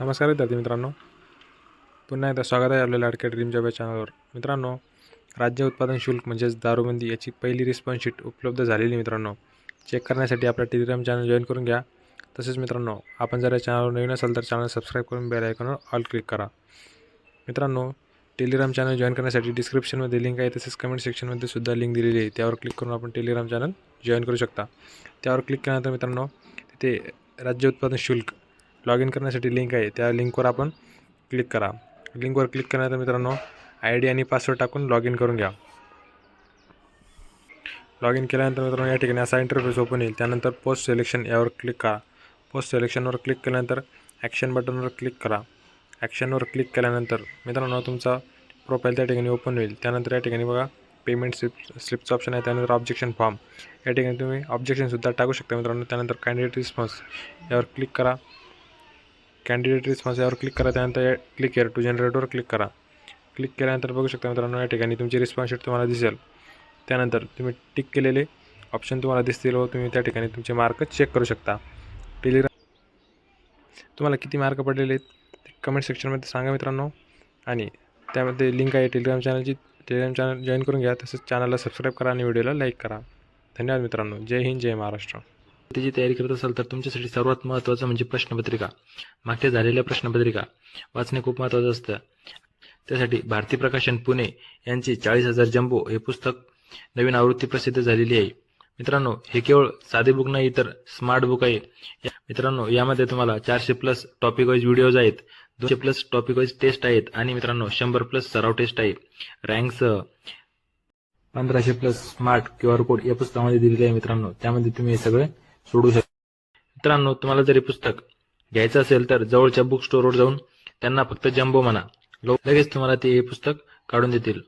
नमस्कार विद्यार्थी मित्रांनो. पुन्हा एकदा स्वागत आहे आपल्या लाडक्या ड्रीम जॉब या चॅनलवर मित्रांनो राज्य उत्पादन शुल्क म्हणजेच दारूबंदी याची पहिली रिस्पॉन्स शीट उपलब्ध झालेली मित्रांनो. चेक करण्यासाठी आपला टेलिग्राम चॅनल जॉईन करून घ्या. तसेच मित्रांनो आपण जर या चॅनलवर नवीन असाल तर चॅनल सबस्क्राईब करून बेल आयकॉनवर ऑल क्लिक करा. मित्रांनो टेलिग्राम चॅनल जॉईन करण्यासाठी डिस्क्रिप्शनमध्ये लिंक आहे तसेच कमेंट सेक्शनमध्ये सुद्धा लिंक दिलेली आहे. त्यावर क्लिक करून आपण टेलिग्राम चॅनल जॉईन करू शकता. त्यावर क्लिक केल्यानंतर मित्रांनो तिथे राज्य उत्पादन शुल्क लॉग इन करण्यासाठी लिंक आहे. त्या लिंकवर आपण क्लिक करा. लिंकवर क्लिक केल्यानंतर मित्रांनो आय डी आणि पासवर्ड टाकून लॉग इन करून घ्या. लॉग इन केल्यानंतर मित्रांनो या ठिकाणी असा इंटरफेस ओपन येईल. त्यानंतर पोस्ट सिलेक्शन यावर क्लिक करा. पोस्ट सिलेक्शनवर क्लिक केल्यानंतर ॲक्शन बटनवर क्लिक करा. ॲक्शनवर क्लिक केल्यानंतर मित्रांनो तुमचा प्रोफाईल त्या ठिकाणी ओपन होईल. त्यानंतर या ठिकाणी बघा पेमेंट स्लिप स्लिपचं ऑप्शन आहे. त्यानंतर ऑब्जेक्शन फॉर्म या ठिकाणी तुम्ही ऑब्जेक्शनसुद्धा टाकू शकता मित्रांनो. त्यानंतर कॅन्डिडेट रिस्पॉन्स यावर क्लिक करा. कॅन्डिडेट रिस्पॉन्स यावर क्लिक करा त्यानंतर क्लिक केअर टू जनरेटवर क्लिक करा. क्लिक केल्यानंतर बघू शकता मित्रांनो या ठिकाणी तुमची रिस्पॉन्स शीट तुम्हाला दिसेल. त्यानंतर तुम्ही टिक केलेले ऑप्शन तुम्हाला दिसतील व तुम्ही त्या ठिकाणी तुमचे मार्क चेक करू शकता. टेलिग्राम तुम्हाला किती मार्क पडलेले आहेत ते कमेंट सेक्शनमध्ये सांगा मित्रांनो. आणि त्यामध्ये लिंक आहे टेलिग्राम चॅनलची टेलिग्राम चॅनल जॉईन करून घ्या तसेच चॅनलला सबस्क्राईब करा आणि व्हिडिओला लाईक करा. धन्यवाद मित्रांनो. जय हिंद जय महाराष्ट्र. त्याची तयारी करत असाल तर तुमच्यासाठी सर्वात महत्त्वाचं म्हणजे प्रश्नपत्रिका. मागच्या झालेल्या प्रश्नपत्रिका वाचणे खूप महत्त्वाचं असतं. त्यासाठी भारती प्रकाशन पुणे यांची चाळीस हजार जम्बो हे पुस्तक नवीन आवृत्ती प्रसिद्ध झालेली आहे. मित्रांनो हे केवळ साधे बुक नाही तर स्मार्ट बुक आहे. या- मित्रांनो यामध्ये तुम्हाला चारशे प्लस टॉपिक वाईज व्हिडिओज आहेत दोनशे प्लस टॉपिक वाईज टेस्ट आहेत आणि मित्रांनो शंभर प्लस सराव टेस्ट आहे रँकसह पंधराशे plus smart Q R code या पुस्तकामध्ये दिलेले आहे मित्रांनो. त्यामध्ये तुम्ही हे सगळे सोडू शकता मित्रांनो तुम्हाला जरी पुस्तक घ्यायचं असेल तर जवळच्या बुक स्टोअरवर जाऊन त्यांना फक्त जम्बो म्हणा. लगेच तुम्हाला ते हे पुस्तक काढून देतील.